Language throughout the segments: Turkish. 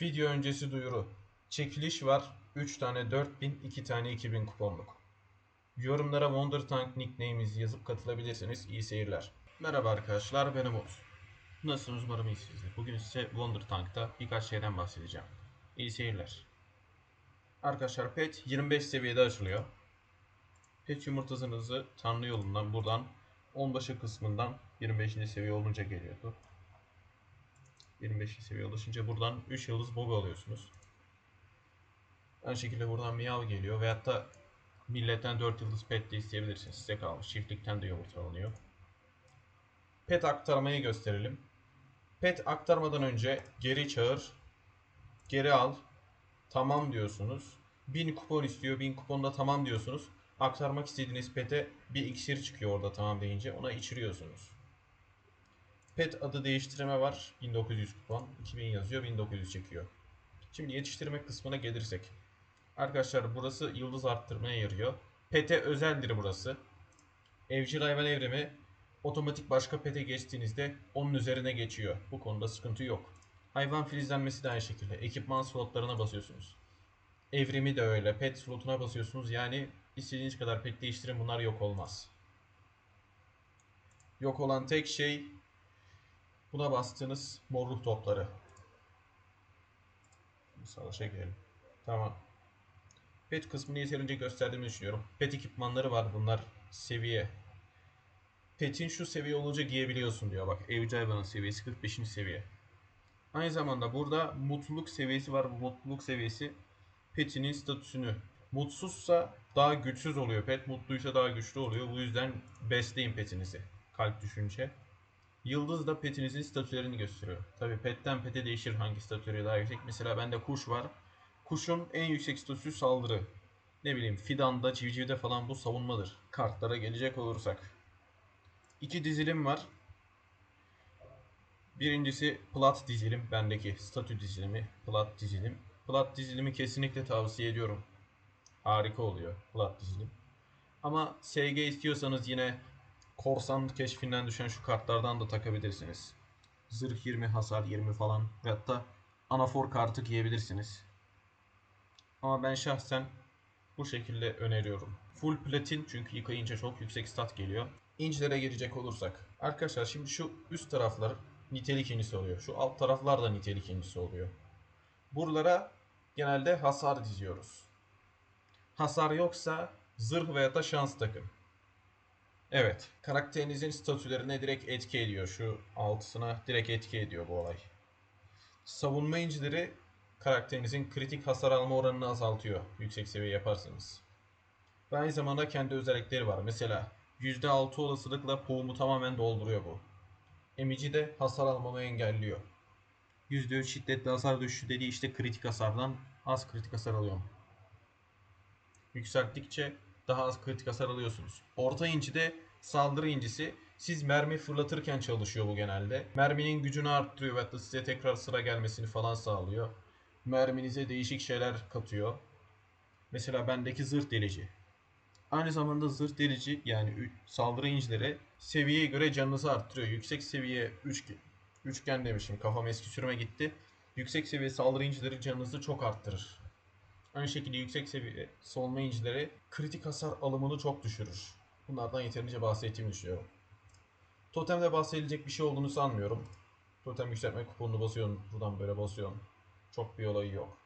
Video öncesi duyuru. Çekiliş var. 3 tane 4000, 2 tane 2000 kuponluk. Yorumlara Wonder Tank nickname'inizi yazıp katılabilirsiniz. İyi seyirler. Merhaba arkadaşlar ben Umut. Nasılsınız umarım iyisinizdir. Bugün size Wonder Tank'ta birkaç şeyden bahsedeceğim. İyi seyirler. Arkadaşlar pet 25 seviyede açılıyor. Pet yumurtasınızı Tanrı yolundan buradan onbaşı kısmından 25. seviye olunca geliyordu. 25. seviye ulaşınca buradan 3 yıldız boga alıyorsunuz. Aynı şekilde buradan miyav geliyor veyahut da milletten 4 yıldız pet de isteyebilirsiniz. Size kalmış. Çiftlikten de yumurta alınıyor. Pet aktarmayı gösterelim. Pet aktarmadan önce geri çağır, geri al, tamam diyorsunuz. 1000 kupon istiyor. 1000 kuponda tamam diyorsunuz. Aktarmak istediğiniz pete bir iksir çıkıyor orada tamam deyince. Ona içiriyorsunuz. Pet adı değiştirme var. 1900 kupon. 2000 yazıyor. 1900 çekiyor. Şimdi yetiştirme kısmına gelirsek. Arkadaşlar burası yıldız arttırmaya yarıyor. Pete özeldir burası. Evcil hayvan evrimi otomatik başka pete geçtiğinizde onun üzerine geçiyor. Bu konuda sıkıntı yok. Hayvan filizlenmesi de aynı şekilde. Ekipman slotlarına basıyorsunuz. Evrimi de öyle. Pet slotuna basıyorsunuz. Yani istediğiniz kadar pet değiştirin bunlar yok olmaz. Yok olan tek şey buna bastığınız morluk topları. Savaşa girelim. Tamam. Pet kısmını yeterince gösterdiğimi düşünüyorum. Pet ekipmanları var bunlar seviye. Pet'in şu seviye olunca giyebiliyorsun diyor. Bak evcil hayvanın seviyesi 45. seviye. Aynı zamanda burada mutluluk seviyesi var. Bu mutluluk seviyesi petinin statüsünü. Mutsuzsa daha güçsüz oluyor pet. Mutluysa daha güçlü oluyor. Bu yüzden besleyin petinizi. Kalp düşünce. Yıldız da petinizin statülerini gösteriyor. Tabi petten pete değişir hangi statüleri daha yüksek. Mesela bende kuş var. Kuşun en yüksek statüsü saldırı. Ne bileyim fidanda, civcivde falan bu savunmadır. Kartlara gelecek olursak. İki dizilim var. Birincisi plat dizilim. Bendeki statü dizilimi. Plat dizilim. Plat dizilimi kesinlikle tavsiye ediyorum. Harika oluyor plat dizilim. Ama SG istiyorsanız yine korsan keşfinden düşen şu kartlardan da takabilirsiniz. Zırh 20, hasar 20 falan. Ve hatta anafor kartı giyebilirsiniz. Ama ben şahsen bu şekilde öneriyorum. Full platin çünkü yıkayınca çok yüksek stat geliyor. İncilere gelecek olursak. Arkadaşlar şimdi şu üst taraflar nitelik incisi oluyor. Şu alt taraflar da nitelik incisi oluyor. Buralara genelde hasar diziyoruz. Hasar yoksa zırh veya da şans takın. Evet, karakterinizin statülerine direkt etki ediyor. Şu altısına direkt etki ediyor bu olay. Savunma incileri karakterinizin kritik hasar alma oranını azaltıyor yüksek seviye yaparsanız. Ve aynı zamanda kendi özellikleri var. Mesela %6 olasılıkla poğumu tamamen dolduruyor bu. Emici de hasar almamı engelliyor. %3 şiddetli hasar düşüşü dediği işte kritik hasardan az kritik hasar alıyorum. Yükselttikçe daha az kritik hasar alıyorsunuz. Orta inci de saldırı incisi. Siz mermi fırlatırken çalışıyor bu genelde. Merminin gücünü arttırıyor ve hatta size tekrar sıra gelmesini falan sağlıyor. Merminize değişik şeyler katıyor. Mesela bendeki zırh delici. Aynı zamanda zırh delici yani saldırı incileri seviyeye göre canınızı arttırıyor. Yüksek seviye üçgen, üçgen demişim kafam eski sürüme gitti. Yüksek seviye saldırı incileri canınızı çok arttırır. Aynı şekilde yüksek seviye savunma incileri kritik hasar alımını çok düşürür. Bunlardan yeterince bahsettiğimi düşünüyorum. Totemde bahsedilecek bir şey olduğunu sanmıyorum. Totem yükseltme kuponunu basıyorsun. Buradan böyle basıyorsun. Çok bir olayı yok.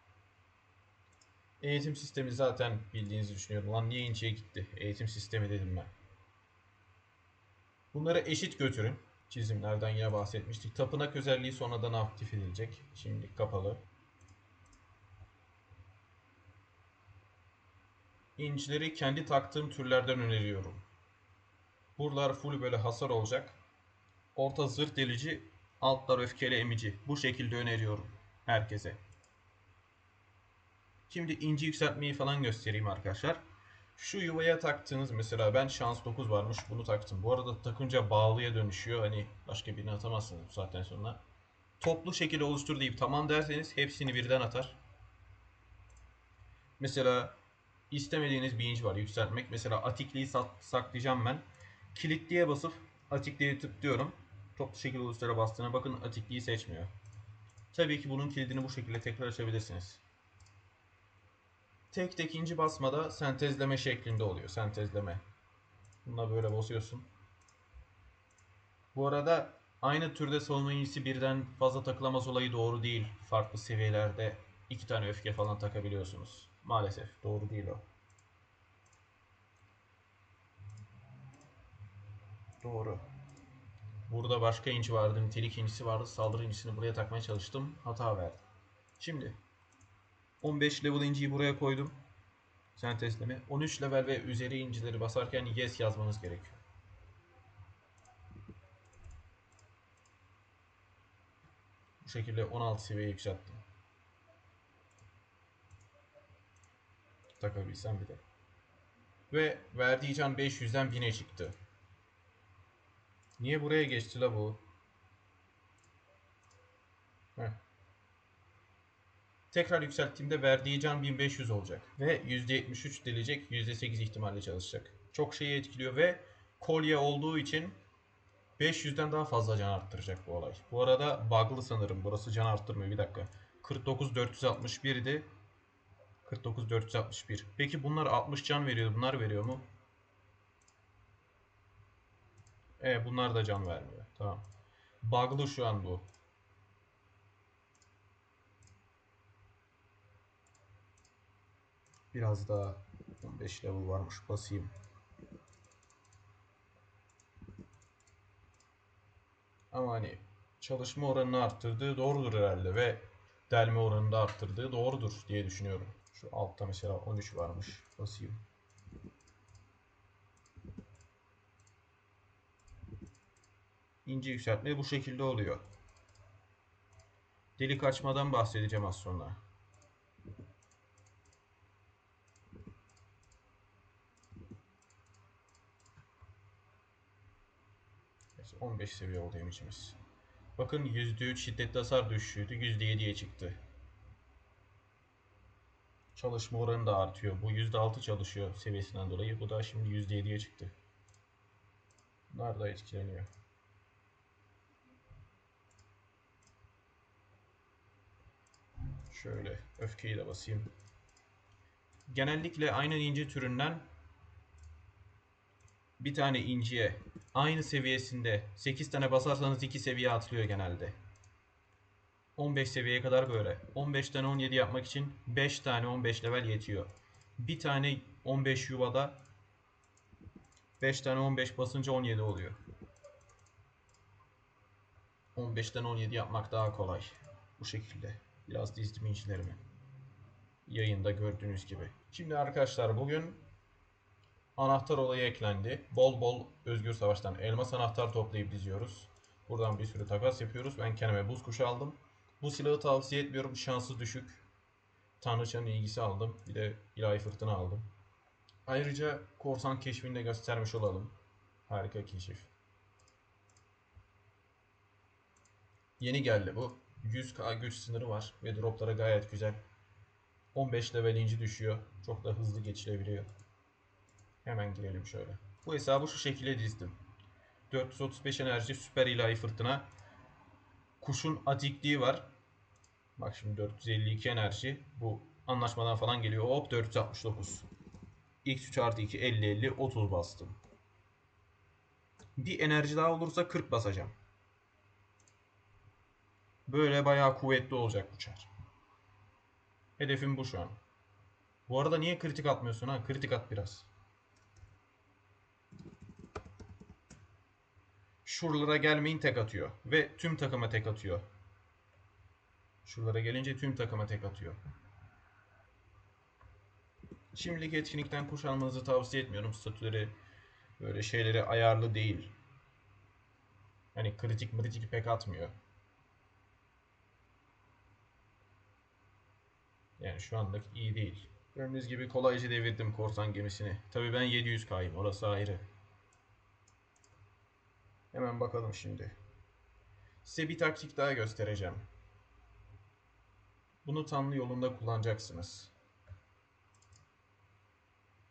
Eğitim sistemi zaten bildiğinizi düşünüyorum. Lan niye inceye gitti? Eğitim sistemi dedim ben. Bunları eşit götürün. Çizimlerden yine bahsetmiştik. Tapınak özelliği sonradan aktif edilecek. Şimdi kapalı. İncileri kendi taktığım türlerden öneriyorum. Buralar full böyle hasar olacak. Orta zırh delici, altlar öfkeli emici. Bu şekilde öneriyorum herkese. Şimdi inci yükseltmeyi falan göstereyim arkadaşlar. Şu yuvaya taktığınız mesela ben şans 9 varmış bunu taktım. Bu arada takınca bağlıya dönüşüyor. Hani başka birini atamazsınız bu saatten sonra. Toplu şekilde oluştur deyip tamam derseniz hepsini birden atar. Mesela istemediğiniz bir inci var yükseltmek. Mesela atikliği sak- saklayacağım ben. Kilitliye basıp atikliği tıklıyorum. Toplu şekilde oluştura bastığına bakın atikliği seçmiyor. Tabii ki bunun kilidini bu şekilde tekrar açabilirsiniz. Tek tek inci basmada sentezleme şeklinde oluyor. Sentezleme. Bununla böyle basıyorsun. Bu arada aynı türde savunma incisi birden fazla takılamaz olayı doğru değil. Farklı seviyelerde iki tane öfke falan takabiliyorsunuz. Maalesef doğru değil o. Doğru. Burada başka inci vardı. Nitelik incisi vardı. Saldırı incisini buraya takmaya çalıştım. Hata verdi. Şimdi 15 level inciyi buraya koydum. Sentezleme. 13 level ve üzeri incileri basarken yes yazmanız gerekiyor. Bu şekilde 16 seviye yükselttim. Takabilsem bir de. Ve verdiği can 500'den 1000'e çıktı. Niye buraya geçti la bu? Heh. Tekrar yükselttiğimde verdiği can 1500 olacak. Ve %73 delecek, %8 ihtimalle çalışacak. Çok şeyi etkiliyor ve kolye olduğu için 500'den daha fazla can arttıracak bu olay. Bu arada bug'lı sanırım. Burası can arttırmıyor. Bir dakika. 49 461 idi. 49 461. Peki bunlar 60 can veriyor. Bunlar veriyor mu? Evet bunlar da can vermiyor. Tamam. Bug'lı şu an bu. Biraz daha 15 level varmış. Basayım. Ama hani çalışma oranını arttırdığı doğrudur herhalde ve delme oranını da arttırdığı doğrudur diye düşünüyorum. Şu altta mesela 13 varmış. Basayım. İnce yükseltme bu şekilde oluyor. Delik açmadan bahsedeceğim az sonra. Neyse, 15 seviye oldu emicimiz. Bakın %3 şiddetli hasar düşüşüydü. %7'ye çıktı. Çalışma oranı da artıyor. Bu %6 çalışıyor seviyesinden dolayı. Bu da şimdi %7'ye çıktı. Bunlar da etkileniyor. Şöyle öfkeyi de basayım. Genellikle aynı inci türünden bir tane inciye aynı seviyesinde 8 tane basarsanız 2 seviye atlıyor genelde. 15 seviyeye kadar böyle. 15'ten 17 yapmak için 5 tane 15 level yetiyor. Bir tane 15 yuvada 5 tane 15 basınca 17 oluyor. 15'ten 17 yapmak daha kolay. Bu şekilde. Biraz dizdim incilerimi. Yayında gördüğünüz gibi. Şimdi arkadaşlar bugün anahtar olayı eklendi. Bol bol Özgür Savaş'tan elmas anahtar toplayıp diziyoruz. Buradan bir sürü takas yapıyoruz. Ben kendime buz kuşu aldım. Bu silahı tavsiye etmiyorum. Şansı düşük. Tanrıçanın ilgisi aldım. Bir de ilahi fırtına aldım. Ayrıca korsan keşfini de göstermiş olalım. Harika keşif. Yeni geldi bu. 100k güç sınırı var ve droplara gayet güzel. 15 level inci düşüyor. Çok da hızlı geçilebiliyor. Hemen girelim şöyle. Bu hesabı şu şekilde dizdim. 435 enerji süper ilahi fırtına. Kuşun atikliği var. Bak şimdi 452 enerji. Bu anlaşmadan falan geliyor. Hop 469. X3 artı 2 50 50 30 bastım. Bir enerji daha olursa 40 basacağım. Böyle bayağı kuvvetli olacak bu çar. Hedefim bu şu an. Bu arada niye kritik atmıyorsun ha? Kritik at biraz. Şuralara gelmeyin tek atıyor. Ve tüm takıma tek atıyor. Şuralara gelince tüm takıma tek atıyor. Şimdilik etkinlikten kuş tavsiye etmiyorum. Statüleri böyle şeyleri ayarlı değil. Hani kritik kritik pek atmıyor. Yani şu anlık iyi değil. Gördüğünüz gibi kolayca devirdim korsan gemisini. Tabi ben 700 kayım orası ayrı. Hemen bakalım şimdi. Size bir taktik daha göstereceğim. Bunu Tanrı yolunda kullanacaksınız.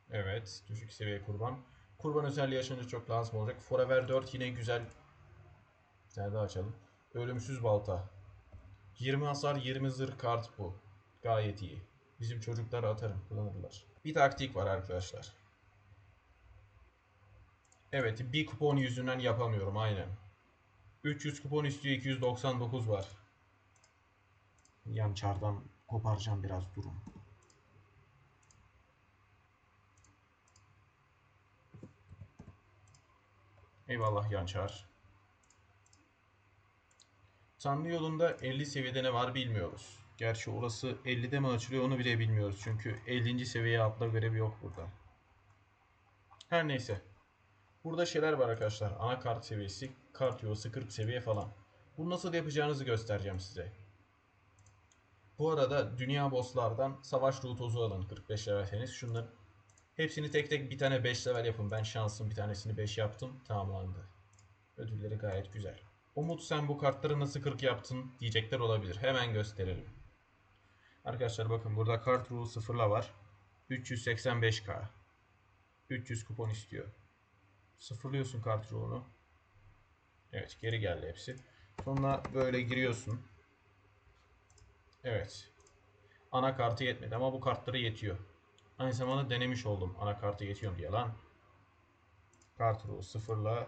Evet, düşük seviye kurban. Kurban özelliği yaşanınca çok lazım olacak. Forever 4 yine güzel. Bir tane daha açalım. Ölümsüz balta. 20 hasar 20 zırh kart bu. Gayet iyi. Bizim çocuklar atarım kullanırlar. Bir taktik var arkadaşlar. Evet bir kupon yüzünden yapamıyorum aynen. 300 kupon istiyor 299 var. Yan çardan koparacağım biraz durum. Eyvallah Yançar. Tanrı yolunda 50 seviyede ne var bilmiyoruz. Gerçi orası 50'de mi açılıyor onu bile bilmiyoruz. Çünkü 50. seviyeye atla görevi yok burada. Her neyse. Burada şeyler var arkadaşlar. Anakart seviyesi, kart yuvası 40 seviye falan. Bunu nasıl yapacağınızı göstereceğim size. Bu arada dünya bosslardan savaş ruh tozu alın 45 levelseniz. Şunların hepsini tek tek bir tane 5 level yapın. Ben şansım bir tanesini 5 yaptım. Tamamlandı. Ödülleri gayet güzel. Umut sen bu kartları nasıl 40 yaptın diyecekler olabilir. Hemen gösterelim. Arkadaşlar bakın burada kart ruhu sıfırla var. 385k. 300 kupon istiyor. Sıfırlıyorsun kart ruhunu. Evet geri geldi hepsi. Sonra böyle giriyorsun. Evet. Ana kartı yetmedi ama bu kartları yetiyor. Aynı zamanda denemiş oldum ana kartı yetiyor diye lan. Kart ruhu sıfırla.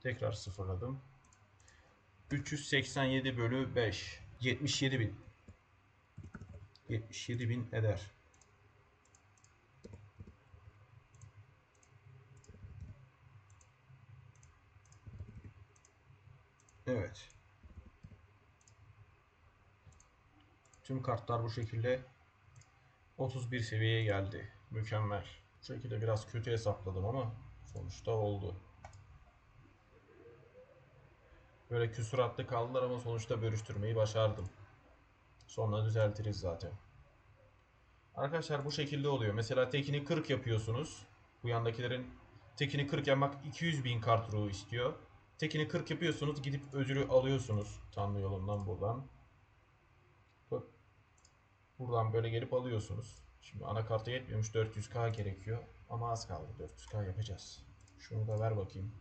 Tekrar sıfırladım. 387 bölü 5. 77 bin. 77 bin eder. Evet. Tüm kartlar bu şekilde 31 seviyeye geldi. Mükemmel. Bu şekilde biraz kötü hesapladım ama sonuçta oldu. Böyle küsuratlı kaldılar ama sonuçta bölüştürmeyi başardım. Sonra düzeltiriz zaten. Arkadaşlar bu şekilde oluyor. Mesela tekini 40 yapıyorsunuz. Bu yandakilerin tekini 40 yapmak 200 bin kart ruhu istiyor. Tekini 40 yapıyorsunuz gidip ödülü alıyorsunuz. Tanrı yolundan buradan. Buradan böyle gelip alıyorsunuz. Şimdi anakarta yetmiyormuş 400k gerekiyor. Ama az kaldı 400k yapacağız. Şunu da ver bakayım.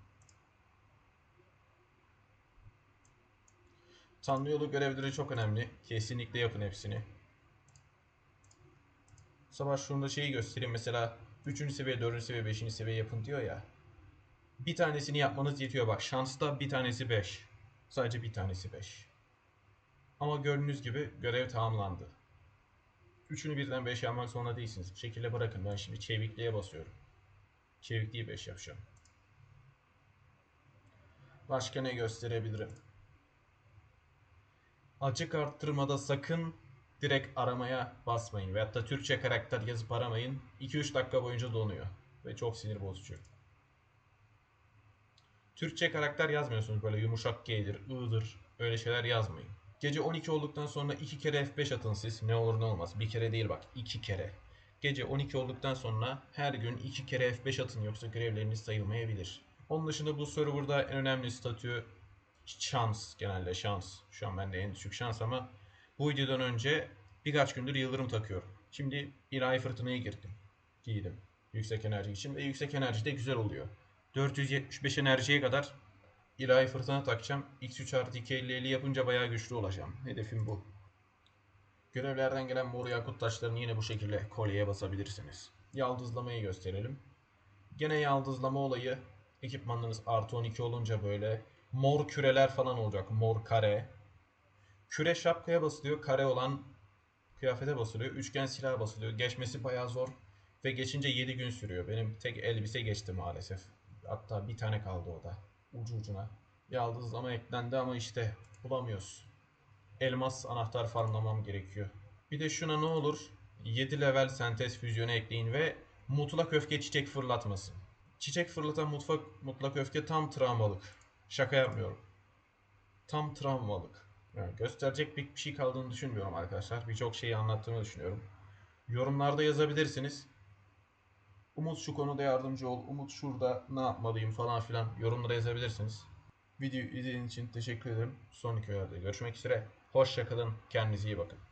Tanrı yolu görevleri çok önemli. Kesinlikle yapın hepsini. Savaş şunda şeyi göstereyim. Mesela 3. seviye, 4. seviye, 5. seviye yapın diyor ya. Bir tanesini yapmanız yetiyor. Bak şansta bir tanesi 5. Sadece bir tanesi 5. Ama gördüğünüz gibi görev tamamlandı. Üçünü birden 5 yapmak zorunda değilsiniz. Bu şekilde bırakın. Ben şimdi çevikliğe basıyorum. Çevikliği 5 yapacağım. Başka ne gösterebilirim? Açık arttırmada sakın direkt aramaya basmayın. Veyahut da Türkçe karakter yazıp aramayın. 2-3 dakika boyunca donuyor. Ve çok sinir bozucu. Türkçe karakter yazmıyorsunuz böyle yumuşak G'dir, I'dır. Öyle şeyler yazmayın. Gece 12 olduktan sonra 2 kere F5 atın siz. Ne olur ne olmaz. Bir kere değil bak 2 kere. Gece 12 olduktan sonra her gün 2 kere F5 atın yoksa görevleriniz sayılmayabilir. Onun dışında bu serverda en önemli statü şans genelde şans. Şu an bende en düşük şans ama bu videodan önce birkaç gündür yıldırım takıyorum. Şimdi bir ay fırtınaya girdim. Giydim. Yüksek enerji için ve yüksek enerji de güzel oluyor. 475 enerjiye kadar İlahi fırtına takacağım. X3 artı 2 50 50 yapınca bayağı güçlü olacağım. Hedefim bu. Görevlerden gelen mor yakut taşlarını yine bu şekilde kolyeye basabilirsiniz. Yaldızlamayı gösterelim. Gene yaldızlama olayı ekipmanlarınız artı 12 olunca böyle mor küreler falan olacak. Mor kare. Küre şapkaya basılıyor. Kare olan kıyafete basılıyor. Üçgen silah basılıyor. Geçmesi bayağı zor. Ve geçince 7 gün sürüyor. Benim tek elbise geçti maalesef. Hatta bir tane kaldı o da. Ucu ucuna. Yaldızlama eklendi ama işte bulamıyoruz. Elmas anahtar farmlamam gerekiyor. Bir de şuna ne olur? 7 level sentez füzyonu ekleyin ve mutlak öfke çiçek fırlatmasın. Çiçek fırlatan mutfak, mutlak öfke tam travmalık. Şaka yapmıyorum. Tam travmalık. Yani gösterecek bir şey kaldığını düşünmüyorum arkadaşlar. Birçok şeyi anlattığımı düşünüyorum. Yorumlarda yazabilirsiniz. Umut şu konuda yardımcı ol. Umut şurada ne yapmalıyım falan filan yorumlara yazabilirsiniz. Videoyu izlediğiniz için teşekkür ederim. Sonraki videoda görüşmek üzere. Hoşçakalın. Kendinize iyi bakın.